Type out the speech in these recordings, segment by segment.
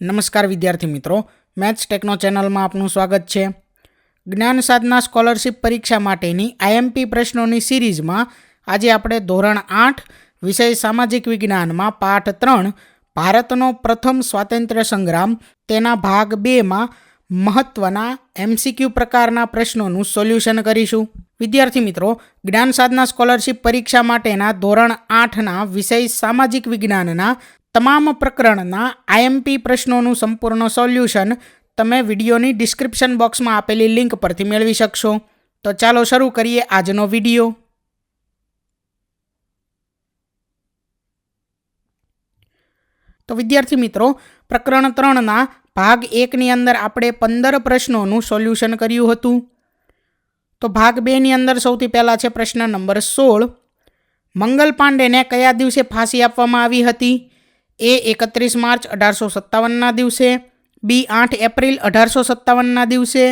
નમસ્કાર વિદ્યાર્થી મિત્રો, મેથ્સ ટેકનો ચેનલમાં આપનું સ્વાગત છે. જ્ઞાન સાધના સ્કોલરશિપ પરીક્ષા માટેની આઈએમપી પ્રશ્નોની સિરીઝમાં આજે આપણે ધોરણ આઠ, વિષય સામાજિક વિજ્ઞાનમાં પાઠ ત્રણ, ભારતનો પ્રથમ સ્વાતંત્ર્ય સંગ્રામ, તેના ભાગ બેમાં મહત્ત્વના એમસીક્યુ પ્રકારના પ્રશ્નોનું સોલ્યુશન કરીશું. વિદ્યાર્થી મિત્રો, જ્ઞાન સાધના સ્કોલરશિપ પરીક્ષા માટેના ધોરણ આઠના વિષય સામાજિક વિજ્ઞાનના તમામ પ્રકરણના આઈએમપી પ્રશ્નોનું સંપૂર્ણ સોલ્યુશન તમે વિડીયોની ડિસ્ક્રિપ્શન બોક્સમાં આપેલી લિંક પરથી મેળવી શકશો. તો ચાલો શરૂ કરીએ આજનો વીડિયો. તો વિદ્યાર્થી મિત્રો, પ્રકરણ ત્રણના ભાગ એકની અંદર આપણે પંદર પ્રશ્નોનું સોલ્યુશન કર્યું હતું. તો ભાગ બેની અંદર સૌથી પહેલાં છે પ્રશ્ન નંબર સોળ. મંગલ પાંડેને કયા દિવસે ફાંસી આપવામાં આવી હતી? એ એકત્રીસ માર્ચ અઢારસો સત્તાવનના દિવસે, બી આઠ એપ્રિલ અઢારસો સત્તાવનના દિવસે,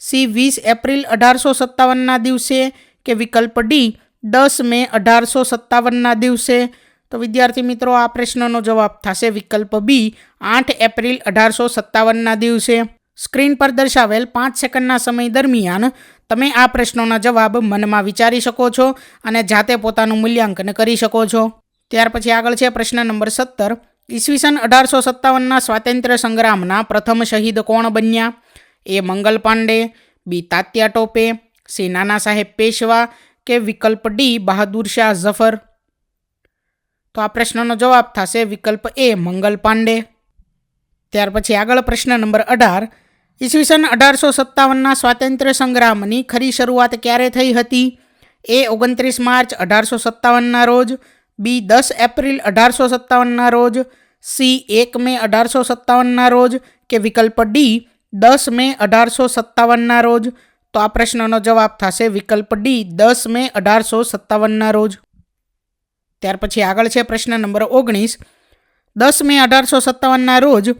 સી વીસ એપ્રિલ અઢારસો સત્તાવનના દિવસે કે વિકલ્પ ડી દસ મે અઢારસો સત્તાવનના દિવસે? તો વિદ્યાર્થી મિત્રો, આ પ્રશ્નનો જવાબ થશે વિકલ્પ બી આઠ એપ્રિલ અઢારસો સત્તાવનના દિવસે. સ્ક્રીન પર દર્શાવેલ પાંચ સેકન્ડના સમય દરમિયાન તમે આ પ્રશ્નોના જવાબ મનમાં વિચારી શકો છો અને જાતે પોતાનું મૂલ્યાંકન કરી શકો છો. ત્યાર પછી આગળ છે પ્રશ્ન નંબર સત્તર. ઈસવીસન અઢારસો સત્તાવનના સ્વાતંત્ર્ય સંગ્રામના પ્રથમ શહીદ કોણ બન્યા? A Mangal Pandey, B Tatya Tope, C Nana Sahib Peshwa કે વિકલ્પ ડી બહાદુર શાહ ઝફર? તો આ પ્રશ્નનો જવાબ થશે વિકલ્પ એ મંગલ પાંડે. ત્યાર પછી આગળ પ્રશ્ન નંબર અઢાર. ઈસવીસન અઢારસો સત્તાવનના સ્વાતંત્ર્ય સંગ્રામની ખરી શરૂઆત ક્યારે થઈ હતી? એ ઓગણત્રીસ માર્ચ અઢારસો સત્તાવનના રોજ બી દસ એપ્રિલ અઢારસો સત્તાવનના રોજ, સી એક મે અઢારસો સત્તાવનના રોજ કે વિકલ્પ ડી દસ મે અઢારસો સત્તાવનના રોજ? તો આ પ્રશ્નનો જવાબ થશે વિકલ્પ ડી દસ મે અઢારસો સત્તાવનના રોજ. ત્યાર પછી આગળ છે પ્રશ્ન નંબર ઓગણીસ. દસ મે અઢારસો સત્તાવનના રોજ,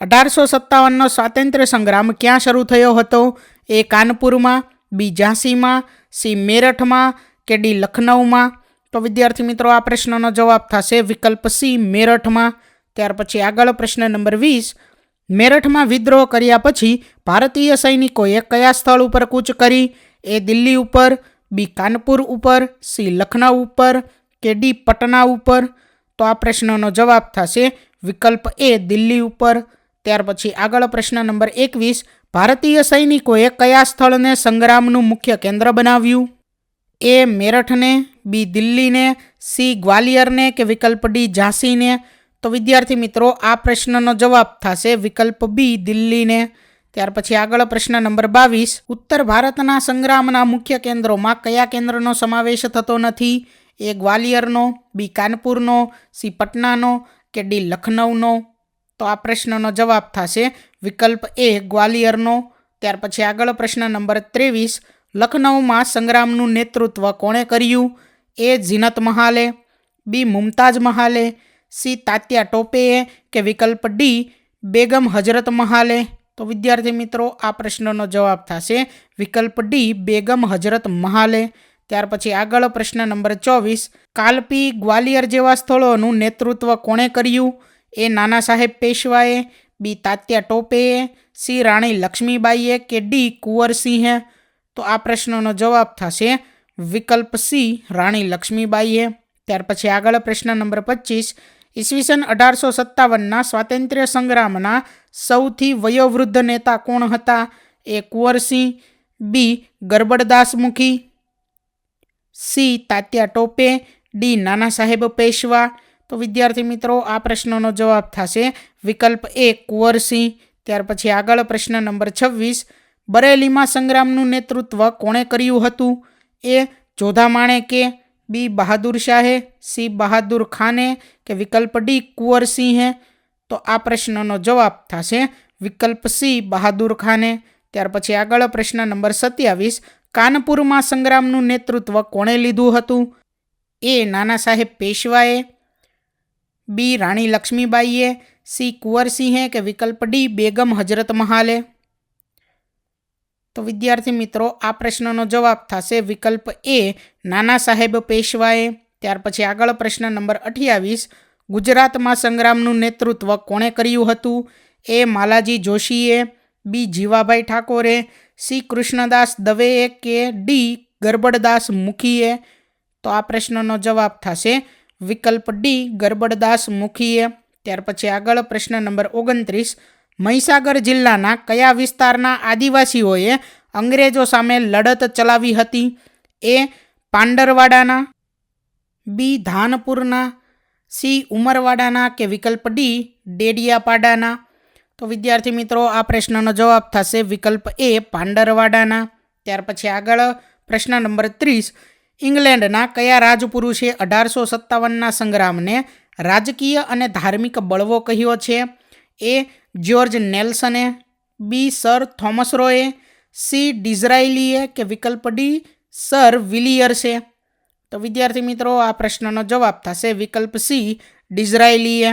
અઢારસો સત્તાવનનો સ્વાતંત્ર્ય સંગ્રામ ક્યાં શરૂ થયો હતો? એ કાનપુરમાં, બી ઝાંસીમાં, સી મેરઠમાં કે ડી લખનૌમાં તો વિદ્યાર્થી મિત્રો, આ પ્રશ્નનો જવાબ થશે વિકલ્પ સી, મેરઠમાં. ત્યાર પછી આગળ પ્રશ્ન નંબર વીસ. મેરઠમાં વિદ્રોહ કર્યા પછી ભારતીય સૈનિકોએ કયા સ્થળ ઉપર કૂચ કરી? એ દિલ્હી ઉપર, બી કાનપુર ઉપર, સી લખનઉ ઉપર, કે ડી પટના ઉપર? તો આ પ્રશ્નનો જવાબ થશે વિકલ્પ એ, દિલ્હી ઉપર. ત્યાર પછી આગળ પ્રશ્ન નંબર એકવીસ. ભારતીય સૈનિકોએ કયા સ્થળને સંગ્રામનું મુખ્ય કેન્દ્ર બનાવ્યું? એ મેરઠને, બી દિલ્હીને, સી ગ્વાલિયરને કે વિકલ્પ ડી ઝાંસીને? તો વિદ્યાર્થી મિત્રો, આ પ્રશ્નનો જવાબ થશે વિકલ્પ બી દિલ્હીને. ત્યાર પછી આગળ પ્રશ્ન નંબર બાવીસ. ઉત્તર ભારતના સંગ્રામના મુખ્ય કેન્દ્રોમાં કયા કેન્દ્રનો સમાવેશ થતો નથી? એ ગ્વાલિયરનો, બી કાનપુરનો, સી પટનાનો કે ડી લખનૌનો તો આ પ્રશ્નનો જવાબ થશે વિકલ્પ એ ગ્વાલિયરનો. ત્યાર પછી આગળ પ્રશ્ન નંબર ત્રેવીસ. લખનૌમાં સંગ્રામનું નેતૃત્વ કોણે કર્યું? એ જીનત મહાલે, બી મુમતાજ મહાલે, સી તાત્યા ટોપેએ કે વિકલ્પ ડી બેગમ હજરત મહાલે? તો વિદ્યાર્થી મિત્રો, આ પ્રશ્નનો જવાબ થશે વિકલ્પ ડી બેગમ હજરત મહાલે. ત્યાર પછી આગળ પ્રશ્ન નંબર ચોવીસ, કાલપી ગ્વાલિયર જેવા સ્થળોનું નેતૃત્વ કોણે કર્યું? એ નાના સાહેબ પેશવાએ, બી તાત્યા ટોપેએ, સી રાણી લક્ષ્મીબાઈએ કે ડી કુંવરસિંહે? તો આ પ્રશ્નનો જવાબ થશે વિકલ્પ સી, રાણી લક્ષ્મીબાઈએ. ત્યાર પછી આગળ પ્રશ્ન નંબર પચીસ, ઈસવીસન અઢારસો સત્તાવનના સ્વાતંત્ર્ય સંગ્રામના સૌથી વયોવૃદ્ધ નેતા કોણ હતા? એ કુંવરસિંહ બી ગરબડદાસ મુખી સી, તાત્યા ટોપે, ડી નાના સાહેબ પેશવા. તો વિદ્યાર્થી મિત્રો, આ પ્રશ્નનો જવાબ થશે વિકલ્પ એ કુંવરસિંહ ત્યાર પછી આગળ પ્રશ્ન નંબર છવ્વીસ બરેલીમાં સંગ્રામનું નેતૃત્વ કોણે કર્યું હતું? એ જોધા માણેકે બી બહાદુર શાહે, સી બહાદુર ખાને કે વિકલ્પ ડી કુંવરસિંહે તો આ પ્રશ્નનો જવાબ થશે વિકલ્પ સી બહાદુર ખાને. ત્યાર પછી આગળ પ્રશ્ન નંબર સત્યાવીસ, કાનપુરમાં સંગ્રામનું નેતૃત્વ કોણે લીધું હતું? એ નાના સાહેબ પેશવાએ, બી રાણી લક્ષ્મીબાઈએ, સી કુંવરસિંહે કે વિકલ્પ ડી બેગમ હજરત મહાલે? તો વિદ્યાર્થી મિત્રો, આ પ્રશ્નનો જવાબ થશે વિકલ્પ એ, નાના સાહેબ પેશવાએ. ત્યાર પછી આગળ પ્રશ્ન નંબર અઠ્યાવીસ, ગુજરાતમાં સંગ્રામનું નેતૃત્વ કોણે કર્યું હતું? એ, માલાજી જોશીએ. બી, જીવાભાઈ ઠાકોરે. સી, કૃષ્ણદાસ દવેએ કે ડી, ગરબડદાસ મુખીએ? તો આ પ્રશ્નનો જવાબ થશે વિકલ્પ ડી, ગરબડદાસ મુખીએ. ત્યાર પછી આગળ પ્રશ્ન નંબર ઓગણત્રીસ મહીસાગર જિલ્લાના કયા વિસ્તારના આદિવાસીઓએ અંગ્રેજો સામે લડત ચલાવી હતી? એ પાંડરવાડાના, બી ધાનપુરના, સી ઉમરવાડાના કે વિકલ્પ ડી ડેડિયાપાડાના? તો વિદ્યાર્થી મિત્રો, આ પ્રશ્નનો જવાબ થશે વિકલ્પ એ પાંડરવાડાના. ત્યાર પછી આગળ પ્રશ્ન નંબર ત્રીસ. ઇંગ્લેન્ડના કયા રાજપુરુષે અઢારસો સત્તાવનના સંગ્રામને રાજકીય અને ધાર્મિક બળવો કહ્યો છે? એ જ્યોર્જ નેલ્સને, બી સર થોમસ રોએ સી ડિઝરાઇલીએ કે વિકલ્પ ડી સર વિલિયર્સે તો વિદ્યાર્થી મિત્રો, આ પ્રશ્નનો જવાબ થશે વિકલ્પ સી ડિઝરાઇલીએ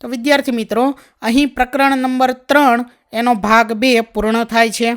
તો વિદ્યાર્થી મિત્રો, અહીં પ્રકરણ નંબર ત્રણ એનો ભાગ બે પૂર્ણ થાય છે.